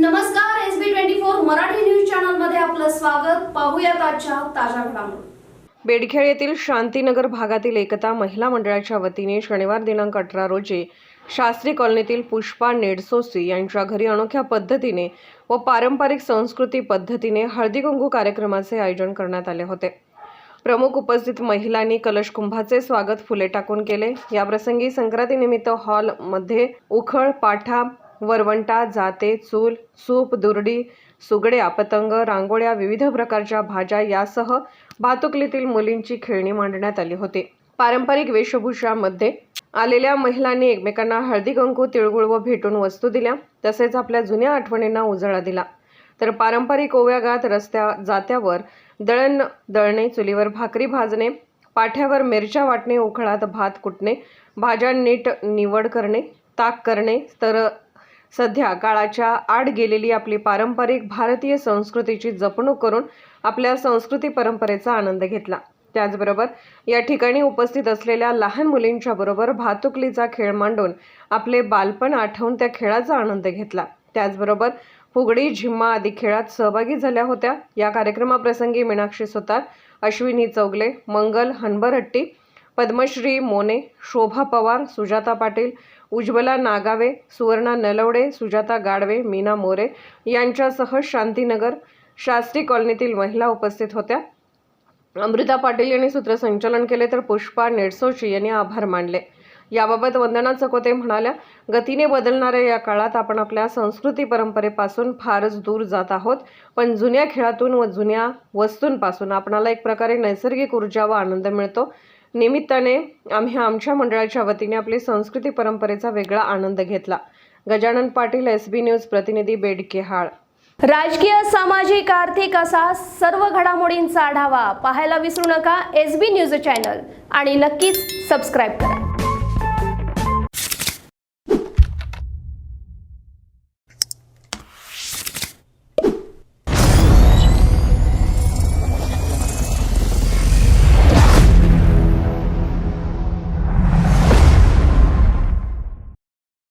नमस्कार S B twenty four Marathi news चॅनलमध्ये आपलं स्वागत. पाहूयात आजच्या ताज्या घडामोडी. बेडखेळ येथील शांतीनगर भागातील एकता महिला मंडळाच्या वतीने शनिवार दिनांक अठरा रोजी शास्त्री कॉलनीतील पुष्पा नेडसोसी यांच्या घरी अनोख्या पद्धतीने व पारंपरिक संस्कृती पद्धतीने हळदी कुंकू कार्यक्रमाचे आयोजन करण्यात आले होते. प्रमुख उपस्थित महिलांनी कलश कुंभाचे स्वागत फुले टाकून केले. याप्रसंगी संक्रांतीनिमित्त हॉलमध्ये उखळ पाठा वरवंटा जाते चूल सूप दुरडी सुगड्या पतंग रांगोळ्या विविध प्रकारच्या भाज्या यासह भातुकलीतील मुलींची खेळणी मांडण्यात आली होती. पारंपरिक वेशभूषामध्ये आलेल्या महिलांनी एकमेकांना हळदी कंकू तिळगुळ व भेटून वस्तू दिल्या तसेच आपल्या जुन्या आठवणींना उजाळा दिला. तर पारंपरिक ओव्यागात रस्त्या जात्यावर दळण दळणे चुलीवर भाकरी भाजणे पाठ्यावर मिरच्या वाटणे उखळात भात कुटणे भाज्या नीट निवड करणे ताक करणे तर सध्या काळाच्या आड गेलेली आपली पारंपरिक भारतीय संस्कृतीची जपणूक करून आपल्या संस्कृती परंपरेचा आनंद घेतला. त्याचबरोबर या ठिकाणी उपस्थित असलेल्या लहान मुलींच्या बरोबर भातुकलीचा खेळ मांडून आपले बालपण आठवून त्या खेळाचा आनंद घेतला. त्याचबरोबर फुगडी झिम्मा आदी खेळात सहभागी झाल्या होत्या. या कार्यक्रमाप्रसंगी मीनाक्षी सुतार अश्विनी चौगले मंगल हनबरहट्टी पद्मश्री मोने शोभा पवार सुजाता पाटील उज्ज्वला नागावे सुवर्णा नलवडे सुजाता गाडवे मीना मोरे यांच्यासह शांतीनगर शास्त्री कॉलनीतील महिला उपस्थित होत्या. अमृता पाटील यांनी सूत्रसंचालन केले तर पुष्पा नेडसोशी यांनी आभार मानले. याबाबत वंदना चकोते म्हणाल्या गतीने बदलणाऱ्या या काळात आपण आपल्या संस्कृती परंपरेपासून फारच दूर जात आहोत पण जुन्या खेळातून व जुन्या वस्तूंपासून आपणाला एक प्रकारे नैसर्गिक ऊर्जा व आनंद मिळतो. निमित्ताने आम्ही आमच्या मंडळाच्या वतीने आपली संस्कृती परंपरेचा वेगळा आनंद घेतला. Gajanan Patil S B news प्रतिनिधी बेडकेहाळ. राजकीय सामाजिक आर्थिक असा सर्व घडामोडींचा आढावा पाहायला विसरू नका एस बी न्यूज चॅनल. आणि नक्कीच सबस्क्राईब करा.